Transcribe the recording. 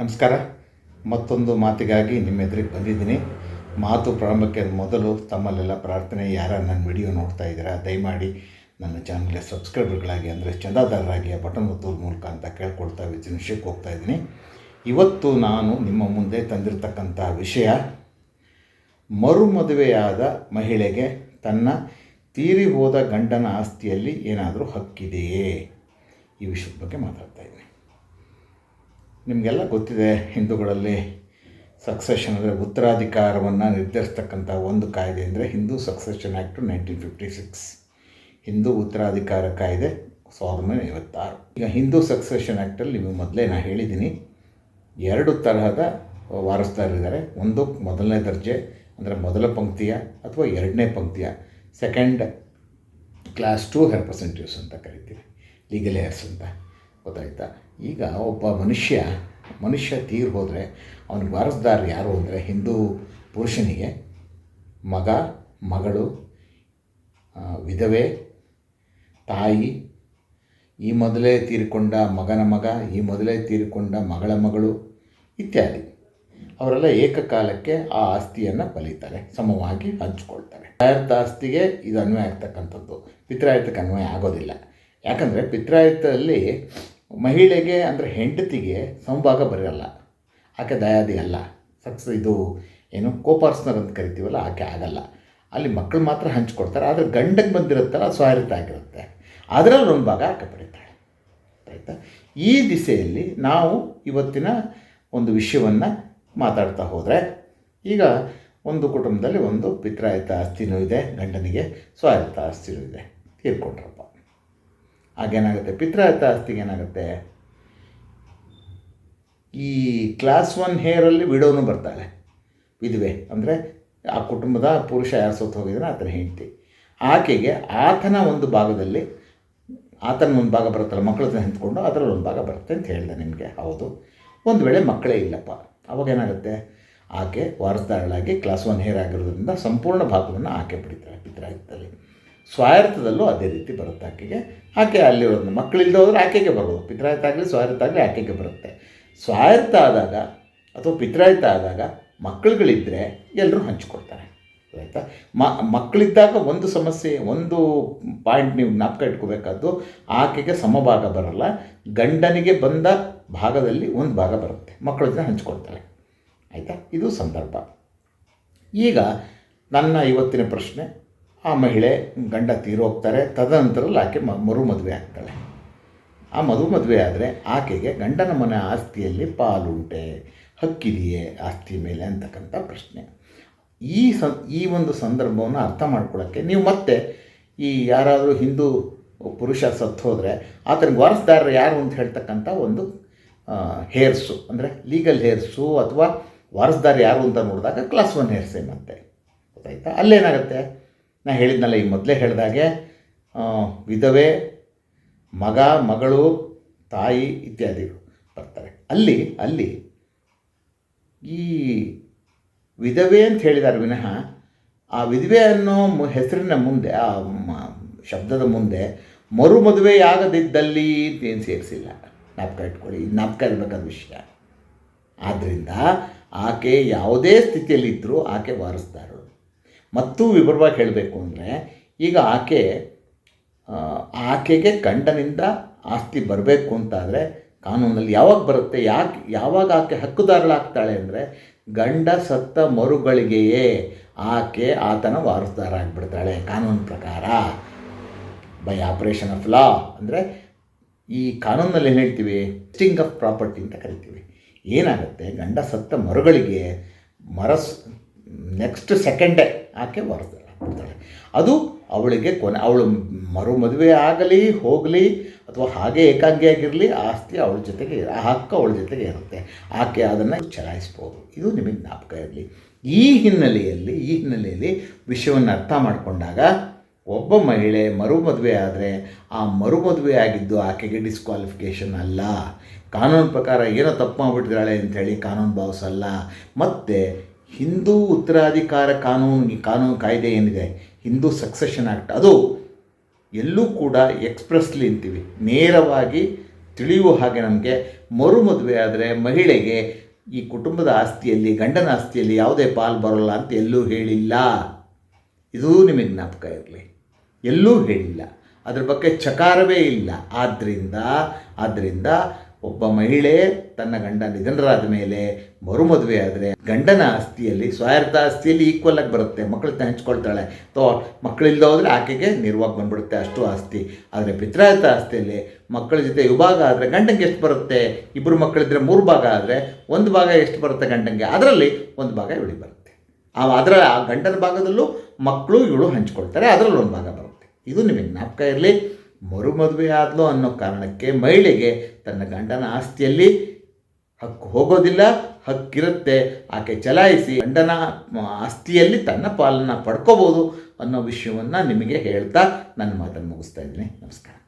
ನಮಸ್ಕಾರ. ಮತ್ತೊಂದು ಮಾತಿಗಾಗಿ ನಿಮ್ಮ ಎದುರಿಗೆ ಬಂದಿದ್ದೀನಿ. ಮಾತು ಪ್ರಾರಂಭಕ್ಕೆ ಮೊದಲು ತಮ್ಮಲ್ಲೆಲ್ಲ ಪ್ರಾರ್ಥನೆ ಯಾರ ನನ್ನ ವಿಡಿಯೋ ನೋಡ್ತಾ ಇದ್ದೀರಾ, ದಯಮಾಡಿ ನನ್ನ ಚಾನಲ್ಗೆ ಸಬ್ಸ್ಕ್ರೈಬರ್ಗಳಾಗಿ ಅಂದರೆ ಚಂದಾದಾರರಾಗಿ ಆ ಬಟನ್ ಒತ್ತೋದ್ರ ಮೂಲಕ ಅಂತ ಕೇಳ್ಕೊಳ್ತಾ ಇದ್ದೀನಿ ವಿಷಯಕ್ಕೆ ಹೋಗ್ತಾ ಇದ್ದೀನಿ. ಇವತ್ತು ನಾನು ನಿಮ್ಮ ಮುಂದೆ ತಂದಿರತಕ್ಕಂಥ ವಿಷಯ, ಮರುಮದುವೆಯಾದ ಮಹಿಳೆಗೆ ತನ್ನ ತೀರಿ ಹೋದ ಗಂಡನ ಆಸ್ತಿಯಲ್ಲಿ ಏನಾದರೂ ಹಕ್ಕಿದೆಯೇ? ಈ ವಿಷಯದ ಬಗ್ಗೆ ಮಾತಾಡ್ತಾ ಇದ್ದೀನಿ. ನಿಮಗೆಲ್ಲ ಗೊತ್ತಿದೆ, ಹಿಂದೂಗಳಲ್ಲಿ ಸಕ್ಸೆಷನ್ ಅಂದರೆ ಉತ್ತರಾಧಿಕಾರವನ್ನು ನಿರ್ಧರಿಸ್ತಕ್ಕಂಥ ಒಂದು ಕಾಯ್ದೆ ಅಂದರೆ Hindu succession act nineteen fifty six Hindu ಉತ್ತರಾಧಿಕಾರ ಕಾಯ್ದೆ ಸಾವಿರದ ಒಂಬೈನೂರ ಐವತ್ತಾರು. ಈಗ ಹಿಂದೂ ಸಕ್ಸೆಷನ್ ಆ್ಯಕ್ಟಲ್ಲಿ ನಿಮಗೆ ಮೊದಲೇ ನಾನು ಹೇಳಿದ್ದೀನಿ ಎರಡು ತರಹದ ವಾರಸ್ದಾರರಿದ್ದಾರೆ. ಒಂದು ಮೊದಲನೇ ದರ್ಜೆ ಅಂದರೆ ಮೊದಲ ಪಂಕ್ತಿಯ ಅಥವಾ ಎರಡನೇ ಪಂಕ್ತಿಯ ಸೆಕೆಂಡ್ ಕ್ಲಾಸ್ ಟು ರೆಪ್ರೆಸೆಂಟೇಟಿವ್ಸ್ ಅಂತ ಕರಿತೀವಿ ಲೀಗಲ್ ಹೇರ್ಸ್ ಅಂತ. ಗೊತ್ತಾಯ್ತಾ? ಈಗ ಒಬ್ಬ ಮನುಷ್ಯ ಮನುಷ್ಯ ತೀರ್ ಹೋದರೆ, ಅವನ ವಾರಸ್ದಾರ ಯಾರು ಅಂದರೆ ಹಿಂದೂ ಪುರುಷನಿಗೆ ಮಗ, ಮಗಳು ವಿಧವೆ, ತಾಯಿ, ಈ ಮೊದಲೇ ತೀರಿಕೊಂಡ ಮಗನ ಮಗ, ಈ ಮೊದಲೇ ತೀರಿಕೊಂಡ ಮಗಳ ಮಗಳು ಇತ್ಯಾದಿ. ಅವರೆಲ್ಲ ಏಕಕಾಲಕ್ಕೆ ಆ ಆಸ್ತಿಯನ್ನು ಬಲಿತಾರೆ ಸಮವಾಗಿ ಹಂಚ್ಕೊಳ್ತಾರೆ. ಪಿತ್ರಾಯತ ಆಸ್ತಿಗೆ ಇದು ಅನ್ವಯ ಆಗ್ತಕ್ಕಂಥದ್ದು. ಪಿತ್ರಾಯತಕ್ಕೆ ಅನ್ವಯ ಆಗೋದಿಲ್ಲ. ಯಾಕಂದರೆ ಪಿತ್ರಾಯತ್ತದಲ್ಲಿ ಮಹಿಳೆಗೆ ಅಂದರೆ ಹೆಂಡತಿಗೆ ಸಂಭಾಗ ಬರೋಲ್ಲ. ಆಕೆ ದಯಾದಿ ಅಲ್ಲ. ಸಕ್ಸ್ ಇದು ಏನು ಕೋಪಾರ್ಸ್ನರ್ ಅಂತ ಕರಿತೀವಲ್ಲ, ಆಕೆ ಆಗಲ್ಲ. ಅಲ್ಲಿ ಮಕ್ಕಳು ಮಾತ್ರ ಹಂಚ್ಕೊಡ್ತಾರೆ, ಆದರೆ ಗಂಡಕ್ಕೆ ಬಂದಿರುತ್ತಲ್ಲ, ಸ್ವಾರಿತ ಆಗಿರುತ್ತೆ. ಅದರಲ್ಲಿ ಒಂದು ಭಾಗ ಆಕೆ ಪಡಿತಾಳೆ ಆಯಿತಾ? ಈ ದಿಸೆಯಲ್ಲಿ ನಾವು ಇವತ್ತಿನ ಒಂದು ವಿಷಯವನ್ನು ಮಾತಾಡ್ತಾ ಹೋದರೆ, ಈಗ ಒಂದು ಕುಟುಂಬದಲ್ಲಿ ಒಂದು ಪಿತ್ರಾಯಿತ ಆಸ್ತಿನೂ ಇದೆ, ಗಂಡನಿಗೆ ಸ್ವಾಯತ್ತ ಆಸ್ತಿನೂ ಇದೆ. ತೀರ್ಕೊಂಡ್ರಪ್ಪ. ಆಗೇನಾಗುತ್ತೆ ಪಿತ್ರಾಯತ ಆಸ್ತಿಗೆ ಏನಾಗುತ್ತೆ? ಈ ಕ್ಲಾಸ್ ಒನ್ ಹೇರಲ್ಲಿ ವಿಡೋನು ಬರ್ತಾಳೆ. ವಿಧವೆ. ಅಂದರೆ ಆ ಕುಟುಂಬದ ಪುರುಷ ಯಾರು ಸತ್ತು ಹೋಗಿದ್ರೆ ಆತನ ಹೆಂಡತಿ. ಆಕೆಗೆ ಆತನ ಒಂದು ಭಾಗದಲ್ಲಿ ಆತನ ಒಂದು ಭಾಗ ಬರುತ್ತಲ್ಲ ಮಕ್ಕಳನ್ನ ಹಂಚ್ಕೊಂಡು ಅದರಲ್ಲಿ ಒಂದು ಭಾಗ ಬರುತ್ತೆ ಅಂತ ಹೇಳಿದೆ ನಿಮಗೆ. ಹೌದು. ಒಂದು ವೇಳೆ ಮಕ್ಕಳೇ ಇಲ್ಲಪ್ಪ. ಅವಾಗ ಏನಾಗುತ್ತೆ? ಆಕೆ ವಾರಸ್ದಾರಳಾಗಿ ಕ್ಲಾಸ್ ಒನ್ ಹೇರ್ ಆಗಿರೋದ್ರಿಂದ ಸಂಪೂರ್ಣ ಭಾಗವನ್ನು ಆಕೆ ಪಡಿತಾಳೆ ಪಿತ್ರಾಯತ್ತದಲ್ಲಿ ಸ್ವಾಯರ್ಥದಲ್ಲೂ ಅದೇ ರೀತಿ ಬರುತ್ತೆ ಆಕೆಗೆ. ಆಕೆ ಒಂದು ಮಕ್ಕಳಿಲ್ಲದೆ ಹೋದರೆ ಆಕೆಗೆ ಬರೋದು. ಪಿತ್ರಾಯತ ಆಗಲಿ ಸ್ವಾಯರ್ಥ ಆಗಲಿ ಆಕೆಗೆ ಬರುತ್ತೆ. ಸ್ವಾಯರ್ಥ ಆದಾಗ ಅಥವಾ ಪಿತ್ರಾಯತ ಆದಾಗ ಮಕ್ಕಳುಗಳಿದ್ದರೆ ಎಲ್ಲರೂ ಹಂಚಿಕೊಡ್ತಾರೆ ಆಯಿತಾ? ಮಕ್ಕಳಿದ್ದಾಗ ಒಂದು ಸಮಸ್ಯೆ, ಒಂದು ಪಾಯಿಂಟ್ ನೀವು ಜ್ಞಾಪಕ ಇಟ್ಕೋಬೇಕಾದ್ದು ಆಕೆಗೆ ಸಮಭಾಗ ಬರಲ್ಲ. ಗಂಡನಿಗೆ ಬಂದ ಭಾಗದಲ್ಲಿ ಒಂದು ಭಾಗ ಬರುತ್ತೆ. ಮಕ್ಕಳ ಜೊತೆ ಹಂಚ್ಕೊಳ್ತಾರೆ. ಆಯಿತಾ? ಇದು ಸಂದರ್ಭ. ಈಗ ನನ್ನ ಇವತ್ತಿನ ಪ್ರಶ್ನೆ. ಆ ಮಹಿಳೆ ಗಂಡ ತೀರೋಗ್ತಾರೆ ತದನಂತರದಲ್ಲಿ ಆಕೆ ಮ, ಮರು ಮದುವೆ ಆಗ್ತಾಳೆ. ಆ ಮರು ಮದುವೆ ಆದರೆ ಆಕೆಗೆ ಗಂಡನ ಮನೆ ಆಸ್ತಿಯಲ್ಲಿ ಪಾಲುಂಟೆ, ಹಕ್ಕಿದೆಯೇ ಆಸ್ತಿ ಮೇಲೆ ಅಂತಕ್ಕಂಥ ಪ್ರಶ್ನೆ. ಈ ಸ, ಈ ಒಂದು ಸಂದರ್ಭವನ್ನು ಅರ್ಥ ಮಾಡ್ಕೊಳ್ಳೋಕ್ಕೆ ನೀವು ಮತ್ತೆ ಈ ಯಾರಾದರೂ ಹಿಂದೂ ಪುರುಷ ಸತ್ತು ಹೋದರೆ ಆತನಿಗೆ ವಾರಸ್ದಾರರು ಯಾರು ಅಂತ ಹೇಳ್ತಕ್ಕಂಥ ಒಂದು ಹೇರ್ಸು, ಅಂದರೆ ಲೀಗಲ್ ಹೇರ್ಸು ಅಥವಾ ವಾರಸ್ದಾರ ಯಾರು ಅಂತ ನೋಡಿದಾಗ ಕ್ಲಾಸ್ ಒನ್ ಹೇರ್ಸೆ ಮತ್ತೆ. ಗೊತ್ತಾಯ್ತಾ? ಅಲ್ಲೇನಾಗುತ್ತೆ? ನಾ ಹೇಳಿದ್ನಲ್ಲ ಈ ಮೊದಲೇ ಹೇಳಿದಾಗೆ ವಿಧವೆ, ಮಗ, ಮಗಳು, ತಾಯಿ ಇತ್ಯಾದಿಗಳು ಬರ್ತಾರೆ. ಅಲ್ಲಿ ಅಲ್ಲಿ ಈ ವಿಧವೆ ಅಂತ ಹೇಳಿದ್ದಾರೆ ವಿನಃ, ಆ ವಿಧವೆ ಅನ್ನೋ ಹೆಸರಿನ ಮುಂದೆ, ಆ ಶಬ್ದದ ಮುಂದೆ ಮರು ಮದುವೆಯಾಗದಿದ್ದಲ್ಲಿ ಏನು ಸೇರಿಸಿಲ್ಲ. ಜ್ಞಾಪಕ ಇಟ್ಕೊಳ್ಳಿ ಜ್ಞಾಪಕ ಇರಬೇಕಾದ ವಿಷಯ. ಆದ್ದರಿಂದ ಆಕೆ ಯಾವುದೇ ಸ್ಥಿತಿಯಲ್ಲಿದ್ದರೂ ಆಕೆ ವಾರಸ್ದಾರಳು ಮತ್ತು ವಿವರವಾಗಿ ಹೇಳಬೇಕು ಅಂದರೆ, ಈಗ ಆಕೆ ಆಕೆಗೆ ಗಂಡನಿಂದ ಆಸ್ತಿ ಬರಬೇಕು ಅಂತಾದರೆ, ಕಾನೂನಲ್ಲಿ ಯಾವಾಗ ಬರುತ್ತೆ, ಯಾಕೆ, ಯಾವಾಗ ಆಕೆ ಹಕ್ಕುದಾರಳಾಗ್ತಾಳೆ ಅಂದರೆ, ಗಂಡ ಸತ್ತ ಮರುಗಳಿಗೆಯೇ ಆಕೆ ಆತನ ವಾರಸುದಾರ ಆಗಿಬಿಡ್ತಾಳೆ, ಕಾನೂನು ಪ್ರಕಾರ. ಬೈ ಆಪ್ರೇಷನ್ ಆಫ್ ಲಾ ಅಂದರೆ, ಈ ಕಾನೂನಲ್ಲಿ ಏನು ಹೇಳ್ತೀವಿ? ಸ್ಟಿಂಗ್ ಆಫ್ ಪ್ರಾಪರ್ಟಿ ಅಂತ ಕರಿತೀವಿ. ಏನಾಗುತ್ತೆ? ಗಂಡ ಸತ್ತ ಮರುಗಳಿಗೆ ಮರಸ್ ನೆಕ್ಸ್ಟ್ ಸೆಕೆಂಡೇ ಆಕೆ ಬರ್ತಾರೆ ಬರ್ತಾಳೆ ಅದು ಅವಳಿಗೆ ಕೊನೆ, ಅವಳು ಮರು ಮದುವೆ ಆಗಲಿ, ಹೋಗಲಿ, ಅಥವಾ ಹಾಗೆ ಏಕಾಂಗಿಯಾಗಿರಲಿ, ಆಸ್ತಿ ಅವಳ ಜೊತೆಗೆ, ಆ ಹಕ್ಕು ಅವಳ ಜೊತೆಗೆ ಇರುತ್ತೆ. ಆಕೆ ಅದನ್ನು ಚಲಾಯಿಸ್ಬೋದು. ಇದು ನಿಮಗೆ ಜ್ಞಾಪಕ ಇರಲಿ. ಈ ಹಿನ್ನೆಲೆಯಲ್ಲಿ ಈ ಹಿನ್ನೆಲೆಯಲ್ಲಿ ವಿಷಯವನ್ನು ಅರ್ಥ ಮಾಡಿಕೊಂಡಾಗ ಒಬ್ಬ ಮಹಿಳೆ ಮರು ಮದುವೆ ಆದರೆ ಆ ಮರು ಮದುವೆ ಆಗಿದ್ದು ಆಕೆಗೆ ಡಿಸ್ಕ್ವಾಲಿಫಿಕೇಷನ್ ಅಲ್ಲ. ಕಾನೂನು ಪ್ರಕಾರ ಏನೋ ತಪ್ಪು ಮಾಡಿಬಿಟ್ಟಿದ್ದಾಳೆ ಅಂಥೇಳಿ ಕಾನೂನು ಭಾವಿಸಲ್ಲ ಮತ್ತು ಹಿಂದೂ ಉತ್ತರಾಧಿಕಾರ ಕಾನೂನು ಕಾನೂನು ಕಾಯ್ದೆ ಏನಿದೆ? ಹಿಂದೂ ಸಕ್ಸೆಷನ್ ಆ್ಯಕ್ಟ್ ಅದು ಎಲ್ಲೂ ಕೂಡ ಎಕ್ಸ್ಪ್ರೆಸ್ಲಿ ಅಂತೀವಿ. ನೇರವಾಗಿ ತಿಳಿಯುವ ಹಾಗೆ ನಮಗೆ ಮರು ಮದುವೆ ಆದರೆ ಮಹಿಳೆಗೆ ಈ ಕುಟುಂಬದ ಆಸ್ತಿಯಲ್ಲಿ, ಗಂಡನ ಆಸ್ತಿಯಲ್ಲಿ ಯಾವುದೇ ಪಾಲು ಬರೋಲ್ಲ ಅಂತ ಎಲ್ಲೂ ಹೇಳಿಲ್ಲ. ಇದೂ ನಿಮಗೆ ಜ್ಞಾಪಕ ಇರಲಿ. ಎಲ್ಲೂ ಹೇಳಿಲ್ಲ. ಅದ್ರ ಬಗ್ಗೆ ಚಕಾರವೇ ಇಲ್ಲ. ಆದ್ದರಿಂದ ಆದ್ದರಿಂದ ಒಬ್ಬ ಮಹಿಳೆ ತನ್ನ ಗಂಡ ನಿಧನರಾದ ಮೇಲೆ ಮರುಮದುವೆ ಆದರೆ ಗಂಡನ ಆಸ್ತಿಯಲ್ಲಿ, ಸ್ವಾರ್ಥ ಆಸ್ತಿಯಲ್ಲಿ ಈಕ್ವಲ್ ಆಗಿ ಬರುತ್ತೆ. ಮಕ್ಕಳು ಹಂಚ್ಕೊಳ್ತಾಳೆ. ತೋ ಮಕ್ಕಳಿಲ್ಲದ ಹೋದರೆ ಆಕೆಗೆ ನಿರ್ವಾಗಿ ಬಂದ್ಬಿಡುತ್ತೆ ಅಷ್ಟು ಆಸ್ತಿ. ಆದರೆ ಪಿತ್ರಾಯತ ಆಸ್ತಿಯಲ್ಲಿ ಮಕ್ಕಳ ಜೊತೆ ವಿಭಾಗ ಆದರೆ ಗಂಡಂಗೆ ಎಷ್ಟು ಬರುತ್ತೆ? ಇಬ್ಬರು ಮಕ್ಕಳಿದ್ರೆ ಮೂರು ಭಾಗ ಆದರೆ ಒಂದು ಭಾಗ ಎಷ್ಟು ಬರುತ್ತೆ ಗಂಡಂಗೆ? ಅದರಲ್ಲಿ ಒಂದು ಭಾಗ ಇವಳಿ ಬರುತ್ತೆ. ಆ, ಅದರ ಆ ಗಂಡನ ಭಾಗದಲ್ಲೂ ಮಕ್ಕಳು ಇವಳು ಹಂಚ್ಕೊಳ್ತಾರೆ. ಅದರಲ್ಲಿ ಒಂದು ಭಾಗ ಬರುತ್ತೆ. ಇದು ನಿಮಗೆ ಜ್ಞಾಪಕ ಇರಲಿ. ಮರುಮದುವೆ ಆದ್ಲೋ ಅನ್ನೋ ಕಾರಣಕ್ಕೆ ಮಹಿಳೆಗೆ ತನ್ನ ಗಂಡನ ಆಸ್ತಿಯಲ್ಲಿ ಹಕ್ಕು ಹೋಗೋದಿಲ್ಲ, ಹಕ್ಕಿರುತ್ತೆ. ಆಕೆ ಚಲಾಯಿಸಿ ಗಂಡನ ಆಸ್ತಿಯಲ್ಲಿ ತನ್ನ ಪಾಲನ್ನು ಪಡ್ಕೋಬೋದು ಅನ್ನೋ ವಿಷಯವನ್ನು ನಿಮಗೆ ಹೇಳ್ತಾ ನನ್ನ ಮಾತನ್ನು ಮುಗಿಸ್ತಾ ಇದ್ದೀನಿ. ನಮಸ್ಕಾರ.